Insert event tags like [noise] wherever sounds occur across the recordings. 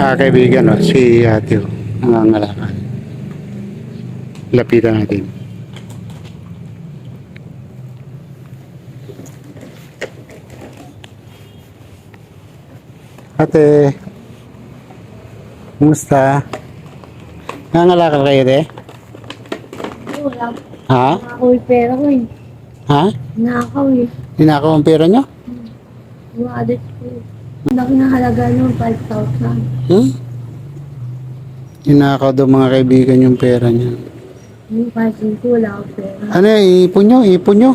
Ah, kaibigan, oh, si ate, oh, nangangalakal. Lapitan natin. Ate, kumusta? Nangangalakal kayo, de? Wala. Ha? Nakakaw yung pera ko eh. Ha? Nakakaw eh. Ninakaw ang pera nyo? Yung address ko. Ang laki na halaga nun, 5,000. Hmm? Ninakaw daw mga kaibigan yung pera niya. Yung 5,000 ko, wala akong pera. Ano, ipon nyo, ipon nyo.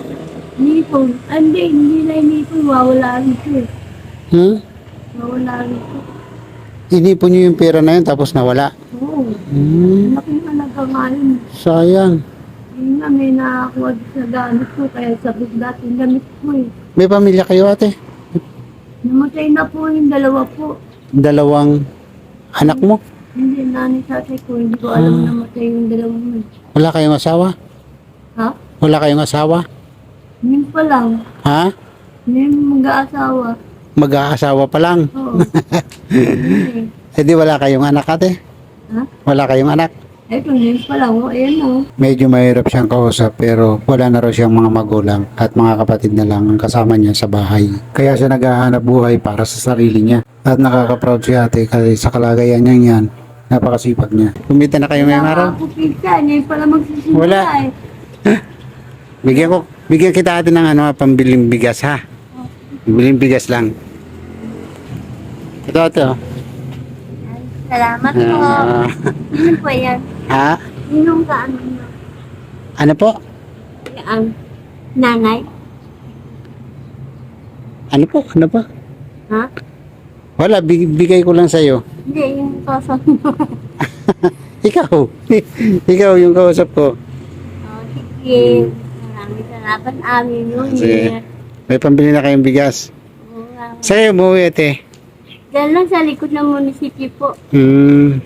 Nipon. Ah, hindi, hindi na inipon. Wawala rin ko eh. Hmm? Wawala rin ko. Inipon nyo yung pera na yun tapos nawala. Oo. Hmm, Ang laki na halaga nga yun. sayang. Yun nga, may nakakuha sa gamit ko. Kaya sabit dati yung gamit ko eh. May pamilya kayo ate? Namatay na po yung dalawa po. Dalawang anak mo? Hindi, nanay sa tatay ko. Hindi ko alam namatay yung dalawa mo. Wala kayong asawa? Ha? Wala kayong asawa? Yun pa lang. Ha? Yung mag-aasawa. Mag-aasawa pa lang. Oo. Hindi. [laughs] Eh di wala kayong anak ate? Ha? Wala kayong anak? Eto, yun pa lang. O, ayan o. Medyo mahirap siyang kausap pero wala na raw siyang mga magulang at mga kapatid na lang ang kasama niya sa bahay. Kaya siya naghahanap buhay para sa sarili niya. At nakaka-proud si ate kasi sa kalagayan niya yan, napakasipag niya. Kumita na kayo ngayong araw? Ako pizza. Ngayon pala magsisimula Wala. eh. Bigyan ko, bigyan kita ate ng ano, pambiling bigas ha. Pambiling bigas lang. Ito ate oh. Salamat po. Ah, Sino po yan? ha? Sinong ka ano na? Ano po? Ang nanay? Ano po? Ano po? Ha? Wala, big- bigay ko lang sa'yo. [laughs] Hindi, yung kasama mo. Ikaw. [laughs] Ikaw yung kausap ko. Oh, sige. Maraming salamat amin yun. Sige. May pambili na kayong bigas. Oo nga. Sa'yo, umuwi ate. Diyan lang sa likod ng munisipyo po. Hmm.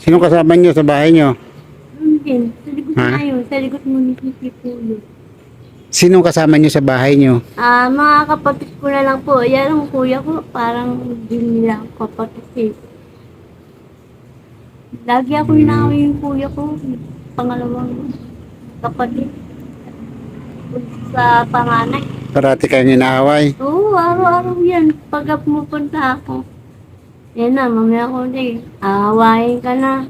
Sino kasama nyo sa bahay nyo? Yun din. Sa likod Ha? na yun. Sa likod munisipyo po yun. Sino kasama nyo sa bahay nyo? Ah, mga kapatid ko na lang po. Yan ang kuya ko. Parang din nila ako kapatid eh. Lagi ako inaaway yung kuya ko. Pangalawang kapatid. Sa panganay. Parati kayo inaaway. Oo, araw-araw yan. Pag pumupunta ako. Yan na, mamaya ko din. Aawayin ka na.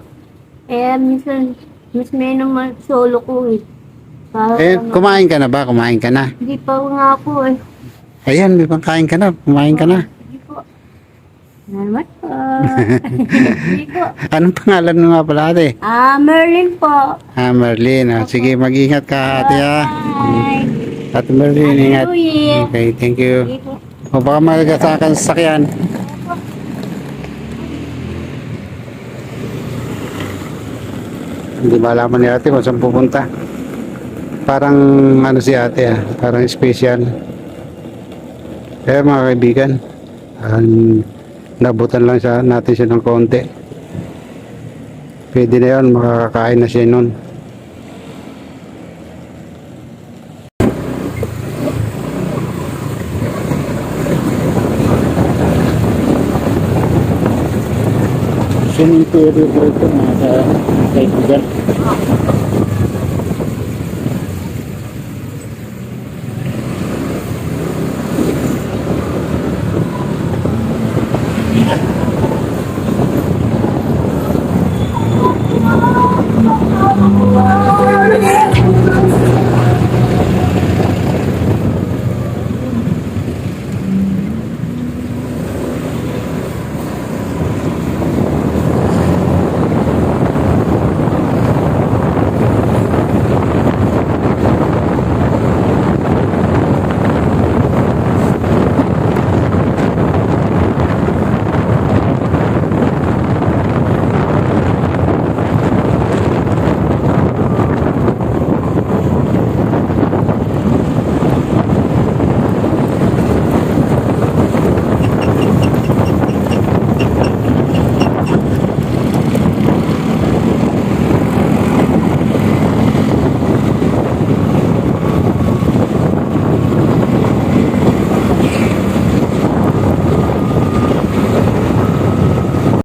Eh, minsan, mas may naman solo ko eh. Para, Eh, ano, kumain ka na ba? Kumain ka na. Hindi pa nga po eh. Ayan, may pangkain ka na. Kumain ka na. Sige po. Salamat [laughs] po. Anong pangalan mo nga pala ate? Ah, Merlin po. Ah, Marlene. Ah, sige, mag-ingat ka ate ha. Bye. Ate Marlene, ingat. Happy New Year. Okay, thank you. Sige po. O baka magasakan sa sakyan. Hindi malaman ni ate kung saan pupunta. Parang ano si ate ah, parang special. Kaya mga kaibigan, um, nabutan lang siya, natin siya ng konti. Pwede na yun, makakakain na siya nun. Cemetery po ito mga ka- kaibigan.